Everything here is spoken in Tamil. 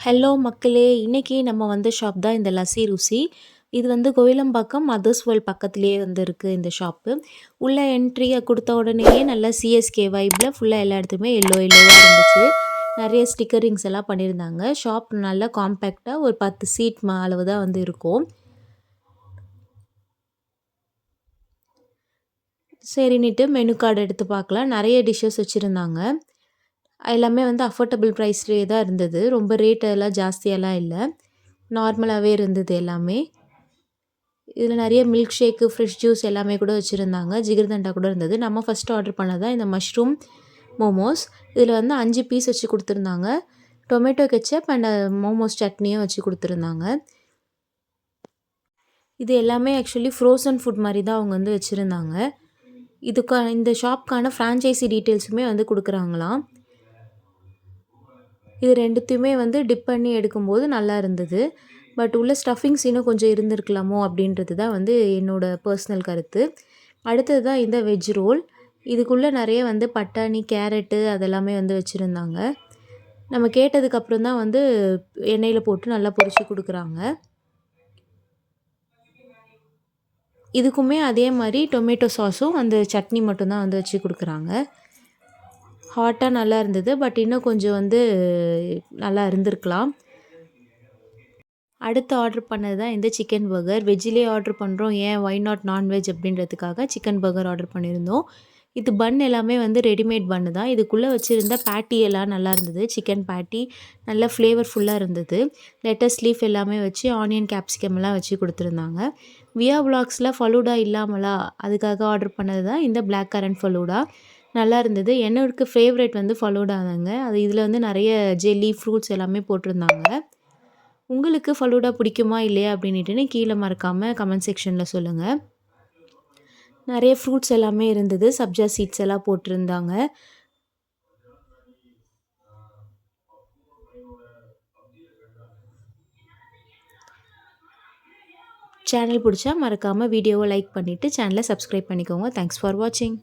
ஹலோ மக்களே இன்றைக்கி நம்ம வந்த ஷாப் தான் இந்த லசி ருசி இது வந்து கோயிலம்பாக்கம் மதர்ஸ் வேர்ல்ட் பக்கத்துலேயே வந்து இருக்குது இந்த ஷாப்பு உள்ளே என்ட்ரியை கொடுத்த உடனேயே நல்லா சிஎஸ்கே வைப்பில் ஃபுல்லாக எல்லா இடத்துக்குமே எல்லோ எல்லோவாக இருந்துச்சு. நிறைய ஸ்டிக்கரிங்ஸ் எல்லாம் பண்ணியிருந்தாங்க. ஷாப் நல்லா காம்பேக்டாக ஒரு பத்து சீட் அளவு தான் வந்து இருக்கும். சரின்னுட்டு மெனு கார்டு எடுத்து பார்க்கலாம். நிறைய டிஷ்ஷஸ் வச்சுருந்தாங்க. எல்லாமே வந்து அஃபோர்டபுள் ப்ரைஸ்லேயே தான் இருந்தது. ரொம்ப ரேட் எல்லாம் ஜாஸ்தியெல்லாம் இல்லை. நார்மலாகவே இருந்தது எல்லாமே. இதில் நிறைய மில்க் ஷேக்கு ஃப்ரெஷ் ஜூஸ் எல்லாமே கூட வச்சுருந்தாங்க. ஜிகிர்தண்டா கூட இருந்தது. நம்ம ஃபஸ்ட்டு ஆர்டர் பண்ணதான் இந்த மஷ்ரூம் மோமோஸ் இதில் வந்து அஞ்சு பீஸ் வச்சு கொடுத்துருந்தாங்க. Tomato ketchup and momos uh, சட்னியும் வச்சு கொடுத்துருந்தாங்க. இது எல்லாமே ஆக்சுவலி ஃப்ரோசன் ஃபுட் மாதிரி தான் அவங்க வந்து வச்சுருந்தாங்க. இதுக்கான இந்த ஷாப்க்கான ஃப்ரான்ச்சைசி டீட்டெயில்ஸுமே வந்து கொடுக்குறாங்களாம். இது ரெண்டுத்தையுமே வந்து டிப் பண்ணி எடுக்கும்போது நல்லா இருந்தது. பட் உள்ள ஸ்டஃபிங்ஸ் இன்னும் கொஞ்சம் இருந்திருக்கலாமோ அப்படின்றது தான் வந்து என்னோடய பர்சனல் கருத்து. அடுத்தது தான் இந்த வெஜ் ரோல் இதுக்குள்ளே நிறைய வந்து பட்டாணி கேரட்டு அதெல்லாமே வந்து வச்சுருந்தாங்க. நம்ம கேட்டதுக்கப்புறம் தான் வந்து எண்ணெயில் போட்டு நல்லா பொரித்து கொடுக்குறாங்க. இதுக்குமே அதே மாதிரி டொமேட்டோ சாஸும் அந்த சட்னி மட்டும்தான் வந்து வச்சு கொடுக்குறாங்க. ஹாட்டாக நல்லா இருந்தது பட் இன்னும் கொஞ்சம் வந்து நல்லா இருந்திருக்கலாம். அடுத்து ஆர்டர் பண்ணது தான் இந்த சிக்கன் பர்கர் வெஜ்ஜிலே ஆர்டர் பண்ணுறோம் ஏன் ஒய் நாட் நான்வெஜ் அப்படின்றதுக்காக சிக்கன் பர்கர் ஆர்டர் பண்ணியிருந்தோம். இது பன் எல்லாமே வந்து ரெடிமேட் பன்னு தான். இதுக்குள்ளே வச்சுருந்த பேட்டி எல்லாம் நல்லா இருந்தது. சிக்கன் பேட்டி நல்ல ஃப்ளேவர்ஃபுல்லாக இருந்தது. லெட்டஸ் லீஃப் எல்லாமே வச்சு ஆனியன் கேப்சிகம் எல்லாம் வச்சு கொடுத்துருந்தாங்க. வியா பிளாக்ஸில் ஃபலூடா இல்லாமலா அதுக்காக ஆர்டர் பண்ணது தான் இந்த பிளாக் கரண்ட் ஃபலூடா நல்லா இருந்தது. என்னோட ஃபேவரட் வந்து ஃபலூடா தாங்க. அது இதில் வந்து நிறைய ஜெல்லி ஃப்ரூட்ஸ் எல்லாமே போட்டிருந்தாங்க. உங்களுக்கு ஃபலூடா பிடிக்குமா இல்லையா அப்படின்ட்டுன்னு கீழே மறக்காமல் கமெண்ட் செக்ஷனில் சொல்லுங்கள் நிறைய ஃப்ரூட்ஸ் எல்லாமே இருந்தது. சப்ஜா சீட்ஸ் எல்லாம் போட்டிருந்தாங்க. சேனல் பிடிச்சா மறக்காமல் வீடியோவை லைக் பண்ணிவிட்டு சேனலை சப்ஸ்கிரைப் பண்ணிக்கோங்க. தேங்க்ஸ் ஃபார் வாட்சிங்